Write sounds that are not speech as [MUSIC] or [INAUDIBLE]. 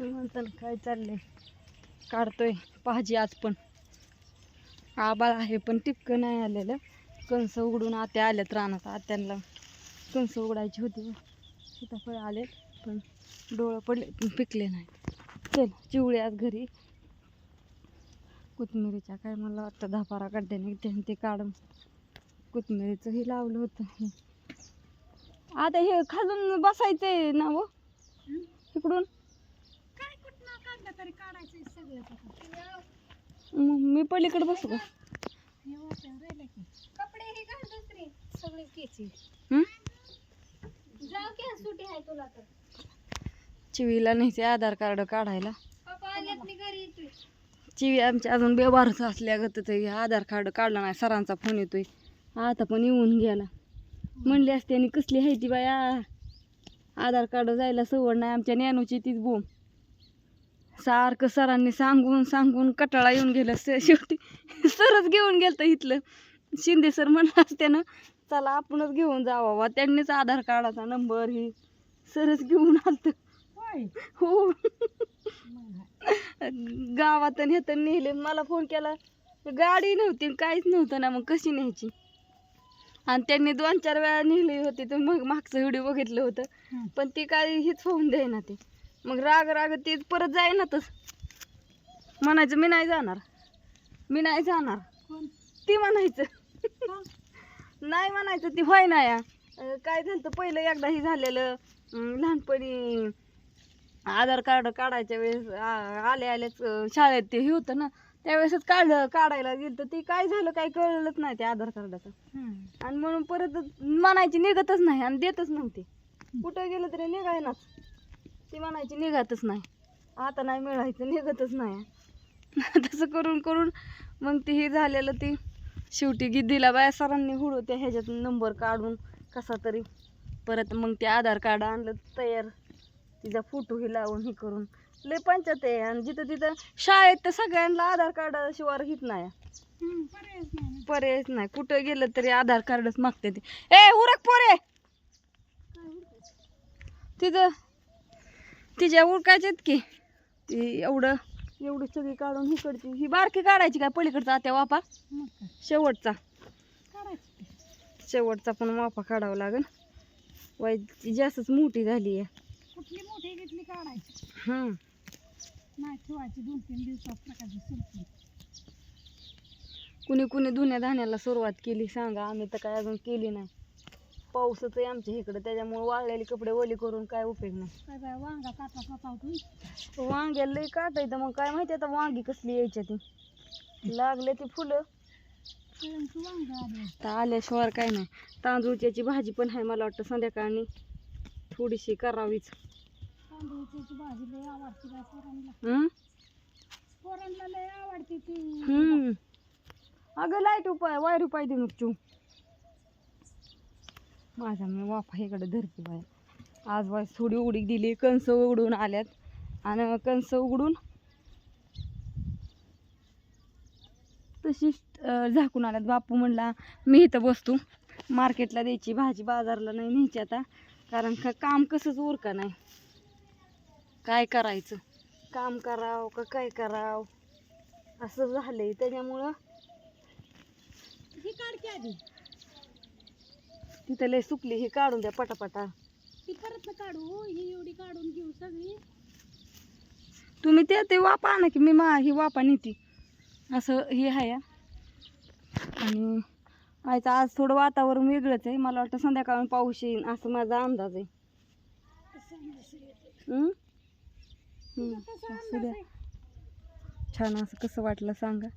तुम्ही म्हणता ना काय चाललंय? काढतोय भाजी आज पण. आबाळ आहे पण टिपकं नाही आलेलं. कणस उघडून आत्या आल्यात रानात. आत्यांना कणस उघडायची होती. सीताफळ आले पण डोळं पडले पण पिकले नाही. चल चिवळे आज घरी. कोथिंबिरीच्या काय मला वाटतं दहा बारा गड्ड्याने त्याने ते काढून कोथिंबिरीचं हे लावलं होतं. आता हे खालून बसायचंय ना हो? इकडून? तरी काढायचं सगळं मग मी पलीकडे बसू का? राहिलं की. कपडे हे घाल दुसरे. सगळे केची. हं? जाऊ की सुटी आहे तुला तर. चिवीला न्यायचे आधार कार्ड काढायला. पप्पा आल्यात मी घरी येतोय चिवी आमची अजून बेबारच असल्यागत ते आधार कार्ड काढलं नाही सरांचा फोन येतोय. आता पण येऊन गेला. म्हणली असते आणि कसली आहे ती बाया? आधार कार्ड जायला सवड नाही आमच्या नॅनूची तीच बोम सारखं सरांनी सांगून सांगून कटाळा येऊन गेलं शेवटी. सरच घेऊन गेलं इथलं. शिंदे सर म्हणलं असत्यानं चला आपणच घेऊन जावा त्यांनीच आधार कार्डाचा नंबर ही. सरच घेऊन आलत. हो. गावात ह्यात नेले. मला फोन केला गाडी नव्हती काहीच नव्हतं ना मग कशी न्यायची? आणि त्यांनी दोन चार वेळा नेली होती तर मग मागचं व्हिडिओ बघितलं होतं. पण ती काय हेच होऊन ना ते. मग राग राग ते परत जाईनातच म्हणायचं मी नाही जाणार. मी नाही जाणार. ती म्हणायचं? नाही म्हणायचं ती होय ना या. काय झालं पहिलं एकदा हे झालेलं. लहानपणी आधार कार्ड काढायच्या वेळेस आले आलेच शाळेत ते हे होतं ना त्यावेळेसच काढ काढायला गेलं तर ते काय झालं काय कळलंच नाही ते आधार कार्डाचं. आणि म्हणून परत म्हणायची निघतच नाही आणि देतच नव्हते. कुठं गेलं तरी निघायनाच. ती म्हणायची निघतच नाही. आता नाही मिळायचं निघतच नाही. [LAUGHS] तसं करून करून मग ते हे झालेलं ते शेवटी गिद्दीला बाया सरांनी हुडू त्या ह्याच्यात नंबर काढून कसा तरी परत मग ते आधार कार्ड आणलं तयार तिचा फोटो हे लावून हे करून. लय पंचायत आहे आणि जिथं तिथं शाळेत तर सगळ्यांना आधार कार्ड शिवार हित नाही. हं, पर्यायच नाही. ना. पर्यायच नाही. कुठं गेलं तरी आधार कार्डच मागते ते. ए उरक पोरे? तिथं तिच्या उरकायच्यात की? ती एवढं एवढी सगळी काढून इकडची ही बारकी काढायची काय पलीकडचा त्या वापा? शेवटचा. शेवटचा पण वापा काढावा लागेल. वाय ती जास्तच मोठी झाली आहे. कुठली मोठी घेतली काढायची? हम्म. नाही ठेवायची दोन तीन दिवसात प्रकारची सुरती कुणी कुणी धुण्या धाण्याला सुरुवात केली सांगा आम्ही तर काय अजून केली नाही. पाऊसच आहे आमच्या इकडं त्याच्यामुळे वाळलेले कपडे ओली करून काय उपयोग नाही. काय बाय वांगा काटा वांग्याला लई मग काय माहिती आता वांगी कसली यायच्या ती. लागले ती फुलं. शेळ्यांची वांगा आली. तर आल्याशिवाय काय नाही. तांदूळच्याची भाजी पण आहे मला वाटतं संध्याकाळी थोडीशी करावीच. तांदूळची भाजी लय आवडते काय पोरांना. हं? पोरांना लय आवडते ती. हम्म. अगं लाइट उपाय वायर उपाय दे मग तू माझा मी वाफा इकडे धरते बाय आज बाय थोडी उडीक दिली कणस उघडून आल्यात. आणि कणस उघडून तशीच झाकून आल्यात. बापू म्हणला मी इथं बसतो. मार्केटला द्यायची भाजी बाजारला नाही न्यायची आता. कारण का काम कसंच उरका नाही. काय करायचं? काम करावं का काय करावं? असं झालंय. त्याच्यामुळं ही आधी. तिथं लय सुकली ही काढून द्या पटापटा. ती परत न काढू ही एवढी काढून घेऊ सगळी. तुम्ही ते ते वापा ना की मी मा ही वापा नेती असं हे आहे. आणि आज आज थोडं वातावरण वेगळंच आहे. मला वाटतं संध्याकाळून पाऊस येईल असं माझा अंदाज आहे. छान असं कसं वाटलं सांगा.